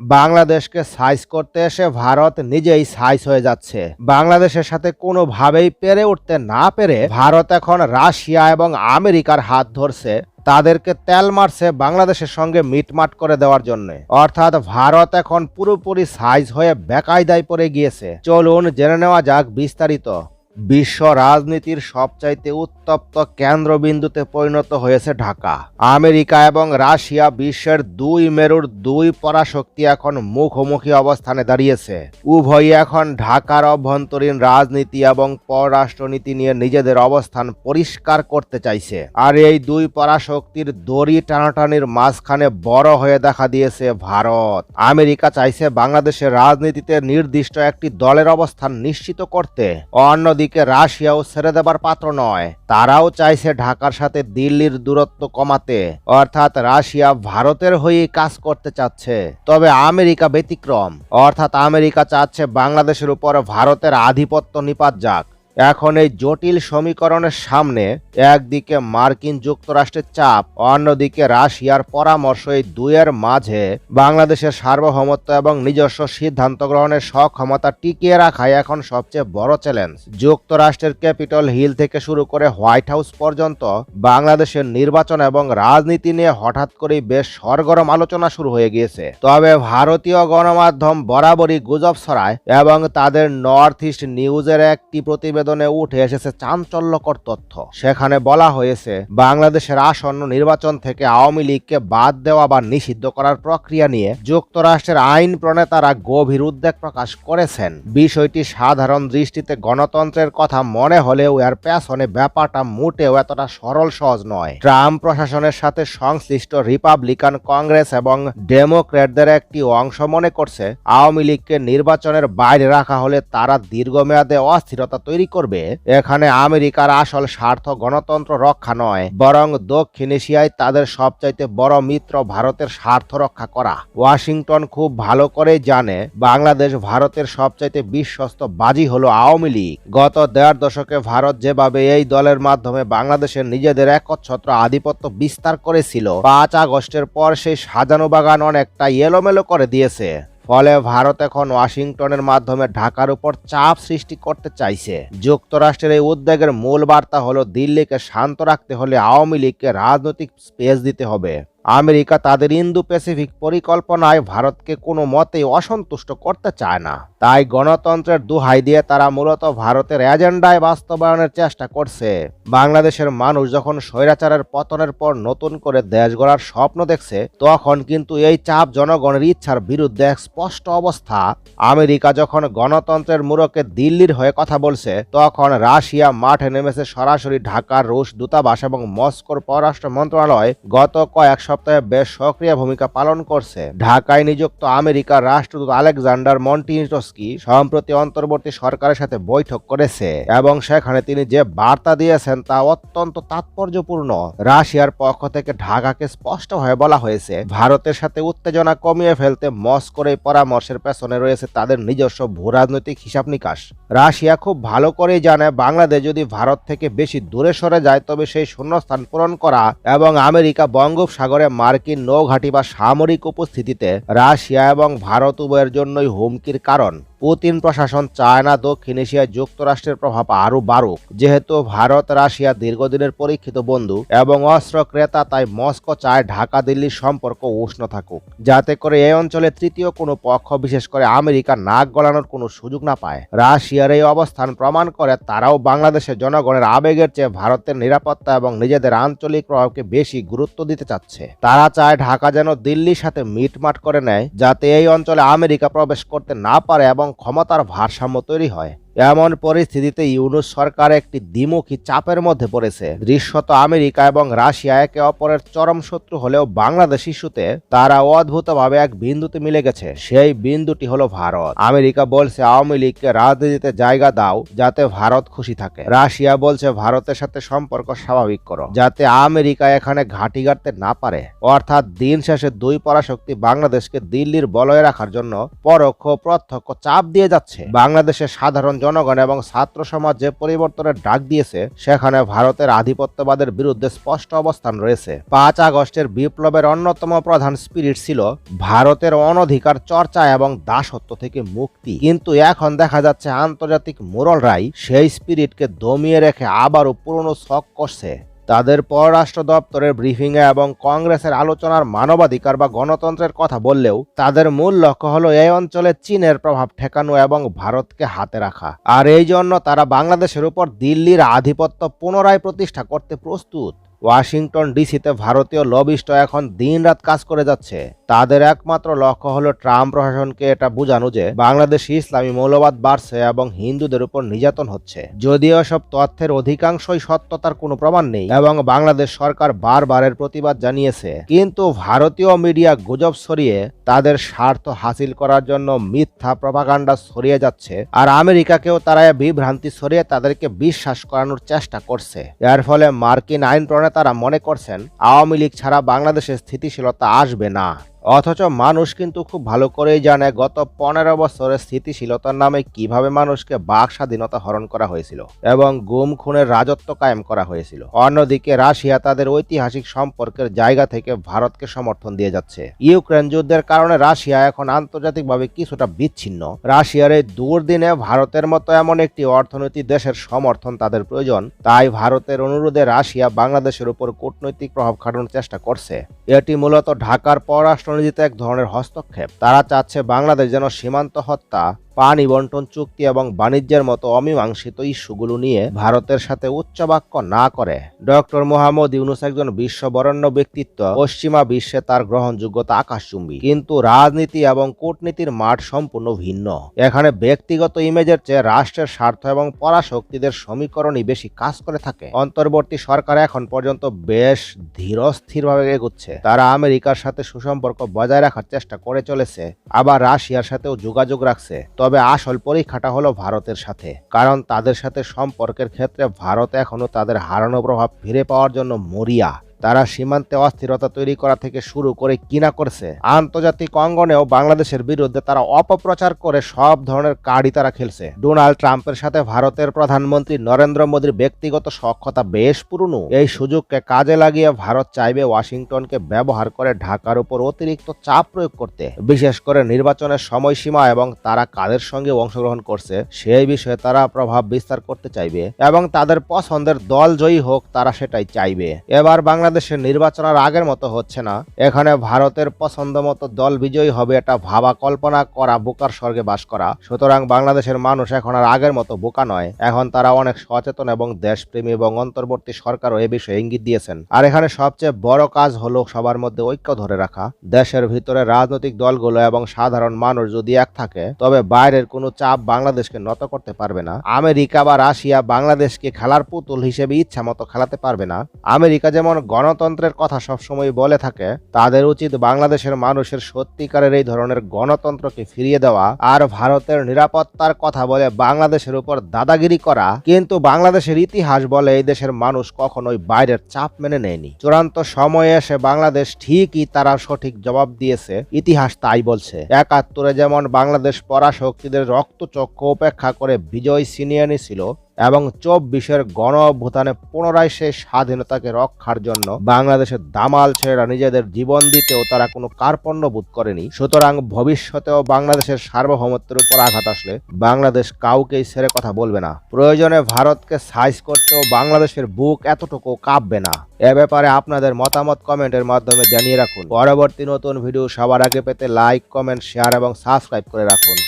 বাংলাদেশকে সাইজ করতে এসে ভারত নিজেই সাইজ হয়ে যাচ্ছে। বাংলাদেশের সাথে কোনোভাবেই পেরে উঠতে না পেরে ভারত এখন রাশিয়া এবং আমেরিকার হাত ধরছে তাদেরকে তেল মারছে বাংলাদেশের সঙ্গে মিটমাট করে দেওয়ার জন্য। অর্থাৎ ভারত এখন পুরোপুরি সাইজ হয়ে বেকায়দায় পড়ে গিয়েছে। চলুন জেনে নেওয়া যাক বিস্তারিত। বিশ্ব রাজনীতির সবচাইতে উত্তপ্ত কেন্দ্রবিন্দুতে পরিণত হয়েছে ঢাকা। আমেরিকা এবং রাশিয়া বিশ্বের দুই মেরুর দুই পরাশক্তি এখন মুখোমুখি অবস্থানে দাঁড়িয়েছে। উভয়ই এখন ঢাকার অভ্যন্তরীণ রাজনীতি এবং পররাষ্ট্রনীতি নিয়ে নিজেদের অবস্থান পরিষ্কার করতে চাইছে। আর এই দুই পরাশক্তির দড়ি টানাটানির মাঝখানে বড় হয়ে দেখা দিয়েছে ভারত। আমেরিকা চাইছে বাংলাদেশের রাজনীতিতে নির্দিষ্ট একটি দলের অবস্থান নিশ্চিত করতে। অন্যদিকে রাশিয়াও ছেড়ে দেবার পাত্র নয়। তারাও চাইছে ঢাকার সাথে দিল্লির দূরত্ব কমাতে। অর্থাৎ রাশিয়া ভারতের হয়ে কাজ করতে চাচ্ছে। তবে আমেরিকা ব্যতিক্রম। অর্থাৎ আমেরিকা চাচ্ছে বাংলাদেশের উপর ভারতের আধিপত্য নিপাত যাক। এখন এই জটিল সমীকরণের সামনে একদিকে মার্কিন যুক্তরাষ্ট্রের চাপ, অন্যদিকে রাশিয়ার পরামর্শ এই দুইয়ের মাঝে বাংলাদেশের সার্বভৌমত্ব এবং নিজস্ব সিদ্ধান্ত গ্রহণের সক্ষমতা টিকিয়ে রাখাই এখন সবচেয়ে বড় চ্যালেঞ্জ যুক্তরাষ্ট্রের ক্যাপিটল হিল থেকে শুরু করে হোয়াইট হাউস পর্যন্ত বাংলাদেশের নির্বাচন এবং রাজনীতি নিয়ে হঠাৎ করেই বেশ সরগরম আলোচনা শুরু হয়ে গিয়েছে। তবে ভারতীয় গণমাধ্যম বরাবরই গুজব ছড়ায় এবং তাদের নর্থ ইস্ট নিউজের একটি প্রতিবেদনে উঠে এসেছে চাঞ্চল্যকর তথ্য। সেখানে বলা হয়েছে, বাংলাদেশের আসন্ন নির্বাচন থেকে আওয়ামী লীগকে বাদ দেওয়া বা নিষিদ্ধ করার প্রক্রিয়া নিয়ে যুক্তরাষ্ট্রের আইন প্রণেতারা গভীর উদ্বেগ প্রকাশ করেছেন। বিষয়টি সাধারণ দৃষ্টিতে গণতন্ত্রের কথা মনে হলেও এর পেছনে ব্যাপারটা মোটেও এতটা সরল সহজ নয়। ট্রাম্প প্রশাসনের সাথে সংশ্লিষ্ট রিপাবলিকান কংগ্রেস এবং ডেমোক্র্যাটদের একটি অংশ মনে করছে, আওয়ামী লীগকে নির্বাচনের বাইরে রাখা হলে তারা দীর্ঘমেয়াদে অস্থিরতা তৈরি করবে, এখানে আমেরিকার আসল স্বার্থ গণতন্ত্র রক্ষা নয়, বরং দক্ষিণ এশিয়ায় তাদের সবচাইতে বড় মিত্র ভারতের স্বার্থ রক্ষা করা। ওয়াশিংটন খুব ভালো করে জানে, বাংলাদেশ ভারতের সবচাইতে বিশ্বস্ত বাজি হলো আওয়ামী লীগ। গত দেড় দশকে ভারত যেভাবে এই দলের মাধ্যমে বাংলাদেশের নিজেদের একচ্ছত্র আধিপত্য বিস্তার করেছিল, পাঁচ আগস্টের পর সেই সাজানো বাগান অনেকটা এলোমেলো করে দিয়েছে। ফলে ভারত এখন ওয়াশিংটনের মাধ্যমে ঢাকার উপর চাপ সৃষ্টি করতে চাইছে। যুক্তরাষ্ট্রের এই উদ্যোগের মূল বার্তা হলো দিল্লিকে শান্ত রাখতে হলে আওয়ামী লীগকে রাজনৈতিক স্পেস দিতে হবে। আমেরিকা তাদের ইন্দো প্যাসিফিক পরিকল্পনায় ভারতকে কোনো মতে অসন্তুষ্ট করতে চায় না। তাই গণতন্ত্রের দুহাই দিয়ে তারা মূলত ভারতের এজেন্ডায় বাস্তবায়নের চেষ্টা করছে। বাংলাদেশের মানুষ যখন স্বৈরাচারের পতনের পর নতুন করে দেশ গড়ার স্বপ্ন দেখছে, তখন কিন্তু এই চাপ জনগণের ইচ্ছার বিরুদ্ধে এক স্পষ্ট অবস্থা। আমেরিকা যখন গণতন্ত্রের মূরকে দিল্লির হয়ে কথা বলছে, তখন রাশিয়া মাঠে নেমেছে সরাসরি ঢাকার রুশ দূতাবাস এবং মস্কোর পররাষ্ট্র মন্ত্রণালয়। গত কয়েক সপ্তাহে বেশ সক্রিয় ভূমিকা পালন করছে। ঢাকায় নিযুক্ত আমেরিকার রাষ্ট্রদূত আলেকজান্ডার মন্টিনিটস্কি সম্প্রতি অন্তর্বর্তী সরকারের সাথে বৈঠক করেছে এবং সেখানে তিনি যে বার্তা দিয়েছেন তা অত্যন্ত তাৎপর্যপূর্ণ। রাশিয়ার পক্ষ থেকে ঢাকাকে স্পষ্টভাবে বলা হয়েছে, ভারতের সাথে উত্তেজনা কমিয়ে ফেলতে মস্কোর এই পরামর্শের পেছনে রয়েছে তাদের নিজস্ব ভূরাজনৈতিক হিসাব নিকাশ। রাশিয়া খুব ভালো করেই জানে বাংলাদেশ যদি ভারত থেকে বেশি দূরে সরে যায়, তবে সেই শূন্যস্থান পূরণ করা এবং আমেরিকা বঙ্গোপসাগরে মার্কিন নৌঘাঁটি বা সামরিক উপস্থিতিতে রাশিয়া এবং ভারত উভয়ের জন্যই হুমকির কারণ। পুতিন প্রশাসন চায় না দক্ষিণ এশিয়ায় যুক্তরাষ্ট্রের প্রভাব আরও বাড়ুক। যেহেতু ভারত, রাশিয়া দীর্ঘদিনের পরীক্ষিত বন্ধু এবং অস্ত্র ক্রেতা, তাই মস্কো চায় ঢাকা, দিল্লির সম্পর্ক উষ্ণ থাকুক। যাতে করে এই অঞ্চলে তৃতীয় কোনো পক্ষ, বিশেষ করে আমেরিকা, নাক গলানোর কোনো সুযোগ না পায়। রাশিয়ার এই অবস্থান প্রমাণ করে তারাও বাংলাদেশের জনগণের আবেগের চেয়ে ভারতের নিরাপত্তা এবং নিজেদের আঞ্চলিক প্রভাবকে বেশি গুরুত্ব দিতে চাচ্ছে। তারা চায় ঢাকা যেন দিল্লির সাথে মিটমাট করে নেয়, যাতে এই অঞ্চলে আমেরিকা প্রবেশ করতে না পারে এবং ক্ষমতার ভারসাম্য তৈরি হয়। এমন পরিস্থিতিতে ইউনুস সরকার একটি দ্বিমুখী চাপের মধ্যে পড়েছে। দৃশ্যত আমেরিকা এবং রাশিয়া একে অপরের চরম শত্রু হলেও বাংলাদেশ ইস্যুতে তারা অদ্ভুতভাবে এক বিন্দুতে মিলে গেছে। সেই বিন্দুটি হলো ভারত। আমেরিকা বলছে আওয়ামী লীগকে রাজনীতিতে জায়গা দাও, যাতে ভারত খুশি থাকে। রাশিয়া বলছে ভারতের সাথে সম্পর্ক স্বাভাবিক করো, যাতে আমেরিকা এখানে ঘাঁটি গাড়তে না পারে। অর্থাৎ দিন শেষে দুই পরাশক্তি বাংলাদেশকে দিল্লির বলয়ে রাখার জন্য পরোক্ষ প্রত্যক্ষ চাপ দিয়ে যাচ্ছে। বাংলাদেশের সাধারণ জনগণ এবং ছাত্র সমাজ যে পরিবর্তনের ডাক দিয়েছে, সেখানে ভারতের আধিপত্যবাদের বিরুদ্ধে স্পষ্ট অবস্থান রয়েছে। পাঁচ আগস্টের বিপ্লবের অন্যতম প্রধান স্পিরিট ছিল ভারতের অনধিকার চর্চা এবং দাসত্ব থেকে মুক্তি। কিন্তু এখন দেখা যাচ্ছে আন্তর্জাতিক মোরলরাই সেই স্পিরিটকে দমিয়ে রেখে আবারও পুরনো শখ করছে। তাদের পররাষ্ট্র দপ্তরের ব্রিফিংয়ে এবং কংগ্রেসের আলোচনার মানবাধিকার বা গণতন্ত্রের কথা বললেও তাদের মূল লক্ষ্য হলো এই অঞ্চলে চীনের প্রভাব ঠেকানো এবং ভারতকে হাতে রাখা। আর এই জন্য তারা বাংলাদেশের উপর দিল্লির আধিপত্য পুনরায় প্রতিষ্ঠা করতে প্রস্তুত। ওয়াশিংটন ডিসিতে ভারতীয় লবিস্ট এখন দিনরাত কাজ করে যাচ্ছে। তাদের একমাত্র লক্ষ্য হলো ট্রাম্প প্রশাসনকে এটা বোঝানো যে বাংলাদেশে ইসলামী মৌলবাদ বাড়ছে এবং হিন্দুদের উপর নির্যাতন হচ্ছে। যদিও সব তথ্যের অধিকাংশই সত্যতার কোনো প্রমাণ নেই এবং বাংলাদেশ সরকার বারবারের প্রতিবাদ জানিয়েছে। কিন্তু ভারতীয় মিডিয়া গুজব ছড়িয়ে তাদের স্বার্থ হাসিল করার জন্য মিথ্যা প্রপাগান্ডা ছড়িয়ে যাচ্ছে আর আমেরিকাকেও তারা বিভ্রান্তি ছড়িয়ে তাদেরকে বিশ্বাস করানোর চেষ্টা করছে। এর ফলে মার্কিন আইন প্রণেতারা মনে করছেন, আওয়ামী লীগ ছাড়া বাংলাদেশে স্থিতিশীলতা আসবে না। অথচ মানুষ কিন্তু খুব ভালো করেই জানে গত পনেরো বছরের স্থিতিশীলতার নামে কীভাবে মানুষকে বাক স্বাধীনতা হরণ করা হয়েছিল এবং গুম, খুনের রাজত্ব কায়েম করা হয়েছিল। অন্যদিকে রাশিয়া তাদের ঐতিহাসিক সম্পর্কের জায়গা থেকে ভারতকে সমর্থন দিয়ে যাচ্ছে। ইউক্রেন যুদ্ধের কারণে রাশিয়া এখন আন্তর্জাতিকভাবে কিছুটা বিচ্ছিন্ন। রাশিয়ার এই দুর্দিনে ভারতের মতো এমন একটি অর্থনৈতিক দেশের সমর্থন তাদের প্রয়োজন। তাই ভারতের অনুরোধে রাশিয়া বাংলাদেশের উপর কূটনৈতিক প্রভাব খাটানোর চেষ্টা করছে। এটি মূলত ঢাকার পররাষ্ট্র নীতিতে এক ধরনের হস্তক্ষেপ। তারা চাচ্ছে বাংলাদেশ যেন সীমান্ত হত্যা পানি বন্টন, চুক্তি এবং বাণিজ্যের মতো অমীমাংসিত ইস্যুগুলো নিয়ে ভারতের সাথে উচ্চবাক্য না করে। ডক্টর মোহাম্মদ ইউনুস একজন বিশ্ববরণ্য ব্যক্তিত্ব। পশ্চিমা বিশ্বে তার গ্রহণযোগ্যতা আকাশচুম্বী। কিন্তু রাজনীতি এবং কূটনীতির মাঠ সম্পূর্ণ ভিন্ন। এখানে ব্যক্তিগত ইমেজের চেয়ে রাষ্ট্রের স্বার্থ এবং পরাশক্তিদের সমীকরণই বেশি কাজ করে থাকে। অন্তর্বর্তী সরকার এখন পর্যন্ত বেশ ধীরস্থিরভাবে এগোচ্ছে। তারা আমেরিকার সাথে সুসম্পর্ক বজায় রাখার চেষ্টা করে চলেছে। আবার রাশিয়ার সাথেও যোগাযোগ রাখছে। তবে আসল পরীক্ষাটা হলো ভারতের সাথে। কারণ তাদের সাথে সম্পর্কের ক্ষেত্রে ভারত এখনও তাদের হারানো প্রভাব ফিরে পাওয়ার জন্য মরিয়া। তারা সীমান্তে অস্থিরতা তৈরি করা থেকে শুরু করে কিনা করছে। আন্তর্জাতিক অঙ্গনেও বাংলাদেশের বিরুদ্ধে তারা অপপ্রচার করে সব ধরনের কার্ডই তারা খেলছে। ডোনাল্ড ট্রাম্পের সাথে ভারতের প্রধানমন্ত্রী নরেন্দ্র মোদীর ব্যক্তিগত সক্ষতা বেশ পুরনো। এই সুযোগকে কাজে লাগিয়ে ভারত চাইবে ওয়াশিংটনকে ব্যবহার করে ঢাকার উপর অতিরিক্ত চাপ প্রয়োগ করতে। বিশেষ করে নির্বাচনের সময়সীমা এবং তারা কাদের সঙ্গে অংশগ্রহণ করছে, সেই বিষয়ে তারা প্রভাব বিস্তার করতে চাইবে এবং তাদের পছন্দের দল জয়ী হোক তারা সেটাই চাইবে। এবার বাংলাদেশের নির্বাচনের আগের মতো হচ্ছে না। এখানে ভারতের পছন্দ মতো দল বিজয়ী হবে এটা ভাবা কল্পনা করা, বোকার স্বর্গে বাস করা। সুতরাং বাংলাদেশের মানুষ এখন আর আগের মতো বোকা নয়। এখন তারা অনেক সচেতন এবং দেশপ্রেমী এবং অন্তর্বর্তী সরকারও এ বিষয়ে ইঙ্গিত দিয়েছেন। আর এখানে সবচেয়ে বড় কাজ হলো সবার মধ্যে ঐক্য ধরে রাখা। দেশের ভিতরে রাজনৈতিক দলগুলো এবং সাধারণ মানুষ যদি এক থাকে, তবে বাইরের কোনো চাপ বাংলাদেশকে নত করতে পারবে না। আমেরিকা বা রাশিয়া বাংলাদেশকে খেলার পুতুল হিসেবে ইচ্ছা মতো খেলাতে পারবে না। আমেরিকা যেমন গণতন্ত্রের কথা সবসময় বলে থাকে, তাদের উচিত বাংলাদেশের মানুষের সত্যিকারের এই ধরনের গণতন্ত্রকে ফিরিয়ে দেওয়া আর ভারতের নিরাপত্তার কথা বলে বাংলাদেশের উপর দাদাগিরি করা। কিন্তু বাংলাদেশের ইতিহাস বলে এই দেশের মানুষ কখনোই বাইরের চাপ মেনে নেয়নি। চূড়ান্ত সময়ে এসে বাংলাদেশ ঠিকই তারা সঠিক জবাব দিয়েছে, ইতিহাস তাই বলছে। একাত্তরে যেমন বাংলাদেশ পরাশক্তিদের রক্তচক্ষু উপেক্ষা করে বিজয় ছিনিয়ে এনেছিল এবং চব্বিশের গণ অভ্যুত্থানে পুনরায় সেই স্বাধীনতাকে রক্ষার জন্য বাংলাদেশের দামাল ছেলেরা নিজেদের জীবন দিতেও তারা কোনো কার্পণ্য বোধ করেনি। সুতরাং ভবিষ্যতেও বাংলাদেশের সার্বভৌমত্বের উপর আঘাত আসলে বাংলাদেশ কাউকেই ছেড়ে কথা বলবে না। প্রয়োজনে ভারতকে সাইজ করতেও বাংলাদেশের বুক এতটুকু কাঁপবে না। এ ব্যাপারে আপনাদের মতামত কমেন্টের মাধ্যমে জানিয়ে রাখুন। পরবর্তী নতুন ভিডিও সবার আগে পেতে লাইক কমেন্ট শেয়ার এবং সাবস্ক্রাইব করে রাখুন।